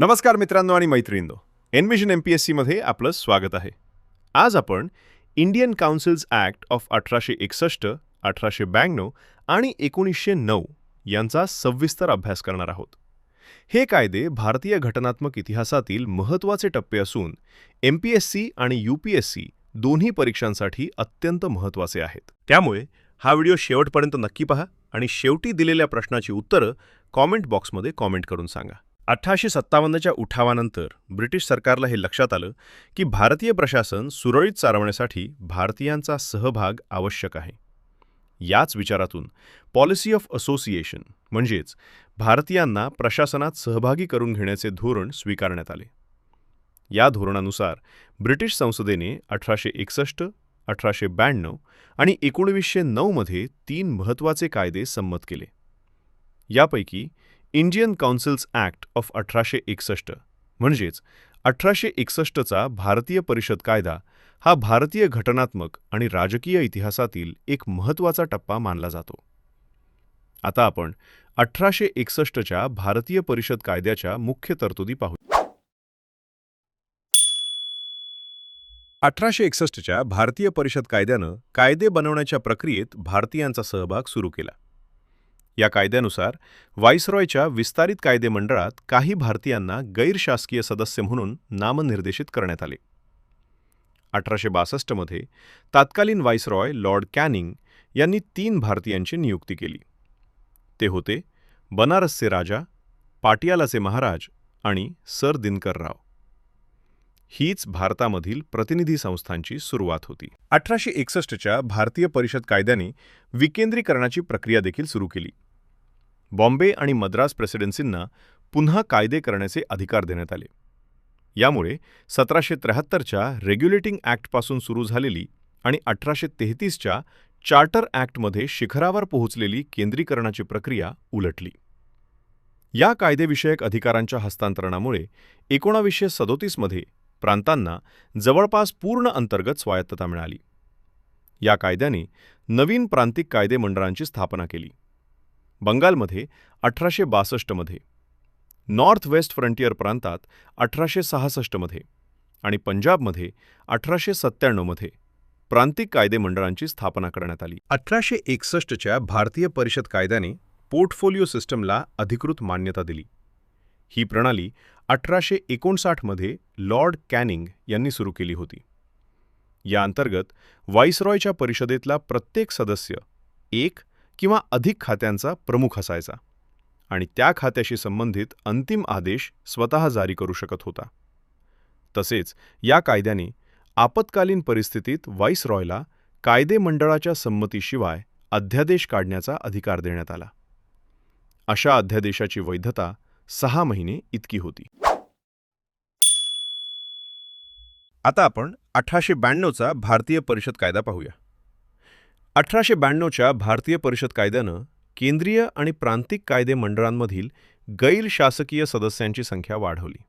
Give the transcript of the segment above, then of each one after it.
नमस्कार मित्रांनो आणि मैत्रिणींनो एनविजन एम पी एस सीमध्ये आपलं स्वागत आहे. आज आपण इंडियन काउन्सिल्स ॲक्ट ऑफ अठराशे एकसष्ट अठराशे ब्याण्णव आणि एकोणीसशे नऊ यांचा सविस्तर अभ्यास करणार आहोत. हे कायदे भारतीय घटनात्मक इतिहासातील महत्त्वाचे टप्पे असून एम पी एस सी आणि यू पी एस सी दोन्ही परीक्षांसाठी अत्यंत महत्त्वाचे आहेत. त्यामुळे हा व्हिडिओ शेवटपर्यंत नक्की पहा आणि शेवटी दिलेल्या प्रश्नाची उत्तरं कॉमेंट बॉक्समध्ये कॉमेंट करून सांगा. अठराशे सत्तावन्नच्या उठावानंतर ब्रिटिश सरकारला हे लक्षात आलं की भारतीय प्रशासन सुरळीत चालवण्यासाठी भारतीयांचा सहभाग आवश्यक आहे. याच विचारातून पॉलिसी ऑफ असोसिएशन म्हणजेच भारतीयांना प्रशासनात सहभागी करून घेण्याचे धोरण स्वीकारण्यात आले. या धोरणानुसार ब्रिटिश संसदेने अठराशे एकसष्ट अठराशे ब्याण्णव आणि एकोणवीसशे नऊमध्ये तीन महत्त्वाचे कायदे संमत केले. यापैकी इंडियन काउन्सिल्स ॲक्ट ऑफ अठराशे एकसष्ट. म्हणजेच अठराशे एकसष्टचा भारतीय परिषद कायदा हा भारतीय घटनात्मक आणि राजकीय इतिहासातील एक महत्त्वाचा टप्पा मानला जातो. आता आपण अठराशे एकसष्टच्या भारतीय परिषद कायद्याच्या मुख्य तरतुदी पाहू. अठराशे एकसष्टच्या भारतीय परिषद कायद्यानं कायदे बनवण्याच्या प्रक्रियेत भारतीयांचा सहभाग सुरू केला. या कायद्यानुसार व्हाईसरॉयच्या विस्तारित कायदेमंडळात काही भारतीयांना गैरशासकीय सदस्य म्हणून नामनिर्देशित करण्यात आले. अठराशे बासष्टमध्ये तात्कालीन व्हाईसरॉय लॉर्ड कॅनिंग यांनी तीन भारतीयांची नियुक्ती केली. ते होते बनारसचे राजा पाटियालाचे महाराज आणि सर दिनकरराव हीच भारतामधील प्रतिनिधी संस्थांची सुरुवात होती. अठराशे एकसष्टच्या भारतीय परिषद कायद्याने विकेंद्रीकरणाची प्रक्रिया देखील सुरू केली. बॉम्बे आणि मद्रास प्रेसिडेन्सींना पुन्हा कायदे करण्याचे अधिकार देण्यात आले. यामुळे सतराशे त्र्याहत्तरच्या रेग्युलेटिंग ॲक्टपासून सुरू झालेली आणि अठराशे तेहतीसच्या चार्टर ॲक्टमध्ये शिखरावर पोहोचलेली केंद्रीकरणाची प्रक्रिया उलटली. या कायदेविषयक अधिकारांच्या हस्तांतरणामुळे एकोणावीसशे सदोतीसमध्ये प्रांतांना जवळपास पूर्ण अंतर्गत स्वायत्तता मिळाली. या कायद्याने नवीन प्रांतिक कायदे मंडळांची स्थापना केली. बंगालमध्ये अठराशे बासष्टमध्ये नॉर्थ वेस्ट फ्रंटियर प्रांतात अठराशे सहासष्टमध्ये आणि पंजाबमध्ये अठराशे सत्त्याण्णवमध्ये प्रांतिक कायदे मंडळांची स्थापना करण्यात आली. अठराशे एकसष्टच्या भारतीय परिषद कायद्याने पोर्टफोलिओ सिस्टमला अधिकृत मान्यता दिली. ही प्रणाली अठराशे एकोणसाठमध्ये लॉर्ड कॅनिंग यांनी सुरू केली होती. या अंतर्गत व्हाईसरॉयच्या परिषदेतला प्रत्येक सदस्य एक किंवा अधिक खात्यांचा प्रमुख असायचा. आणि त्या खात्याशी संबंधित अंतिम आदेश स्वतः जारी करू शकत होता. तसेच या कायद्याने आपत्कालीन परिस्थितीत व्हाईसरॉयला कायदे मंडळाच्या संमतीशिवाय अध्यादेश काढण्याचा अधिकार देण्यात आला. अशा अध्यादेशाची वैधता सहा महिने इतकी होती. आता आपण अठराशे ब्याण्णवचा भारतीय परिषद कायदा पाहूया. अठराशे ब्याण्णवच्या भारतीय परिषद कायद्यानं केंद्रीय आणि प्रांतिक कायदे मंडळांमधील गैरशासकीय सदस्यांची संख्या वाढवली.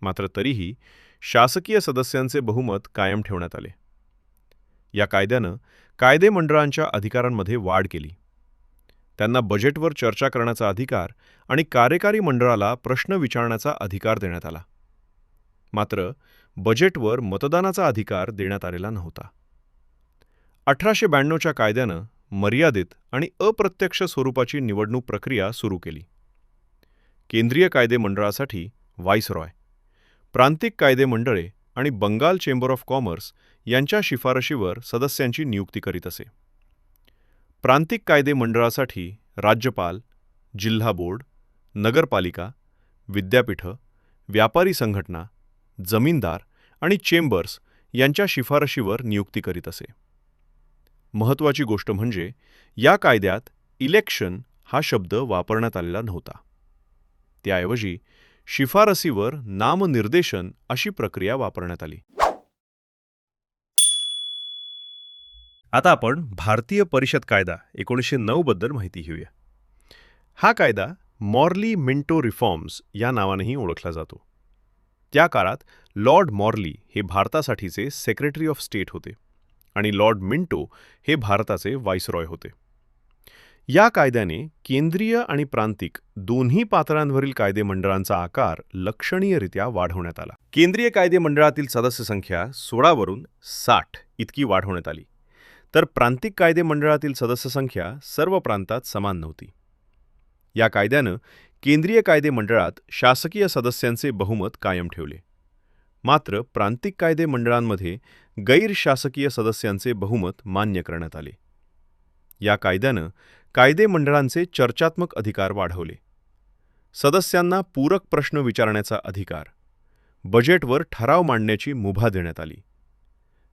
मात्र तरीही शासकीय सदस्यांचे बहुमत कायम ठेवण्यात आले. या कायद्यानं कायदे मंडळांच्या अधिकारांमध्ये वाढ केली. त्यांना बजेटवर चर्चा करण्याचा अधिकार आणि कार्यकारी मंडळाला प्रश्न विचारण्याचा अधिकार देण्यात आला. मात्र बजेटवर मतदानाचा अधिकार देण्यात आलेला नव्हता. अठराशे ब्याण्णवच्या कायद्यानं मर्यादित आणि अप्रत्यक्ष स्वरूपाची निवडणूक प्रक्रिया सुरू केली. केंद्रीय कायदे मंडळासाठी व्हाईसरॉय प्रांतिक कायदे मंडळे आणि बंगाल चेंबर ऑफ कॉमर्स यांच्या शिफारशीवर सदस्यांची नियुक्ती करीत असे. प्रांतिक कायदे मंडळासाठी राज्यपाल जिल्हा बोर्ड नगरपालिका विद्यापीठं व्यापारी संघटना जमीनदार आणि चेंबर्स यांच्या शिफारशीवर नियुक्ती करीत असे. महत्त्वाची गोष्ट म्हणजे या कायद्यात इलेक्शन हा शब्द वापरण्यात आलेला नव्हता. त्याऐवजी शिफारसीवर नामनिर्देशन अशी प्रक्रिया वापरण्यात आली. आता आपण भारतीय परिषद कायदा एकोणीसशे नऊबद्दल माहिती घेऊया. हा कायदा मॉर्ली मिंटो रिफॉर्म्स या नावानेही ओळखला जातो. त्या काळात लॉर्ड मॉर्ली हे भारतासाठीचे सेक्रेटरी ऑफ स्टेट होते. आणि लॉर्ड मिंटो हे भारताचे व्हाईसरॉय होते. या कायद्याने केंद्रीय आणि प्रांतिक दोन्ही पातळ्यांवरील कायदेमंडळांचा आकार लक्षणीयरित्या वाढवण्यात आला. केंद्रीय कायदेमंडळातील सदस्य संख्या सोळावरून साठ इतकी वाढवण्यात आली. तर प्रांतिक कायदेमंडळातील सदस्य संख्या सर्व प्रांतात समान नव्हती. या कायद्यानं केंद्रीय कायदेमंडळात शासकीय सदस्यांचे बहुमत कायम ठेवले. मात्र प्रांतिक कायदे मंडळांमध्ये गैरशासकीय सदस्यांचे बहुमत मान्य करण्यात आले. या कायद्यानं कायदे मंडळांचे चर्चात्मक अधिकार वाढवले. सदस्यांना पूरक प्रश्न विचारण्याचा अधिकार बजेटवर ठराव मांडण्याची मुभा देण्यात आली.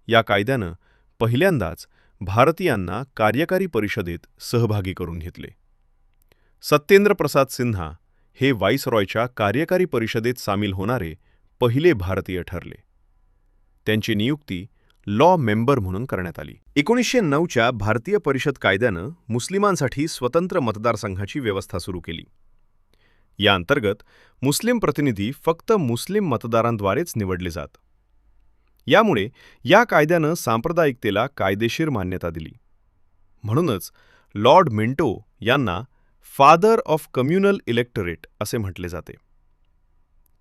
या कायद्यानं पहिल्यांदाच भारतीयांना कार्यकारी परिषदेत सहभागी करून घेतले. सत्येंद्र प्रसाद सिन्हा हे व्हाईसरॉयच्या कार्यकारी परिषदेत सामील होणारे पहिले भारतीय ठरले. त्यांची नियुक्ती लॉ मेंबर म्हणून करण्यात आली. एकोणीसशे नऊच्या भारतीय परिषद कायद्यानं मुस्लिमांसाठी स्वतंत्र मतदारसंघाची व्यवस्था सुरू केली. या अंतर्गत मुस्लिम प्रतिनिधी फक्त मुस्लिम मतदारांद्वारेच निवडले जात. यामुळे या कायद्यानं सांप्रदायिकतेला कायदेशीर मान्यता दिली. म्हणूनच लॉर्ड मिंटो यांना फादर ऑफ कम्युनल इलेक्टोरेट असे म्हटले जाते.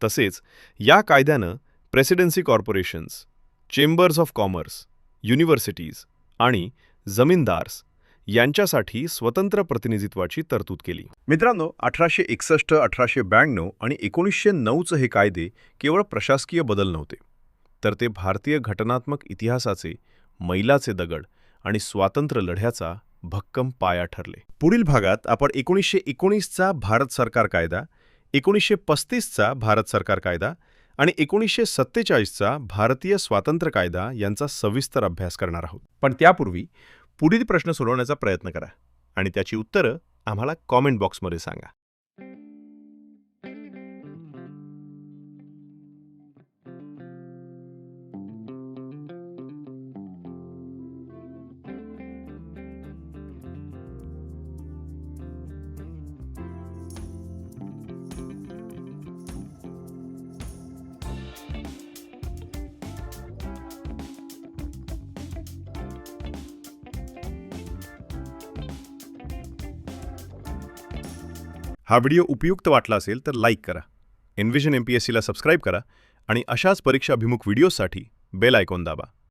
तसेच या कायद्यानं presidency corporations chambers of commerce universities आणि जमीनदार्स यांच्यासाठी स्वतंत्र प्रतिनिधित्वाची तरतूद केली. मित्रांनो अठराशे एकसष्ट अठराशे ब्याण्णव आणि एकोणीसशे नऊचं हे कायदे केवळ प्रशासकीय बदल नव्हते तर ते भारतीय घटनात्मक इतिहासाचे मैलाचे दगड आणि स्वातंत्र्य लढ्याचा भक्कम पाया ठरले. पुढील भागात आपण एकोणीसशे एकोणीसचा भारत सरकार कायदा एकोणीसशे पस्तीसचा भारत सरकार कायदा आणि एकोणीसशे सत्तेचाळीसचा भारतीय स्वातंत्र्य कायदा यांचा सविस्तर अभ्यास करणार आहोत. पण त्यापूर्वी पुढील प्रश्न सोडवण्याचा प्रयत्न करा आणि त्याची उत्तरं आम्हाला कॉमेंट बॉक्समध्ये सांगा. हा व्हिडिओ उपयुक्त वाटला असेल तर लाईक करा. एनव्हिजन एम पी एस सीला सबस्क्राईब करा आणि अशाच परीक्षा अभिमुख व्हिडिओसाठी बेल आयकॉन दाबा.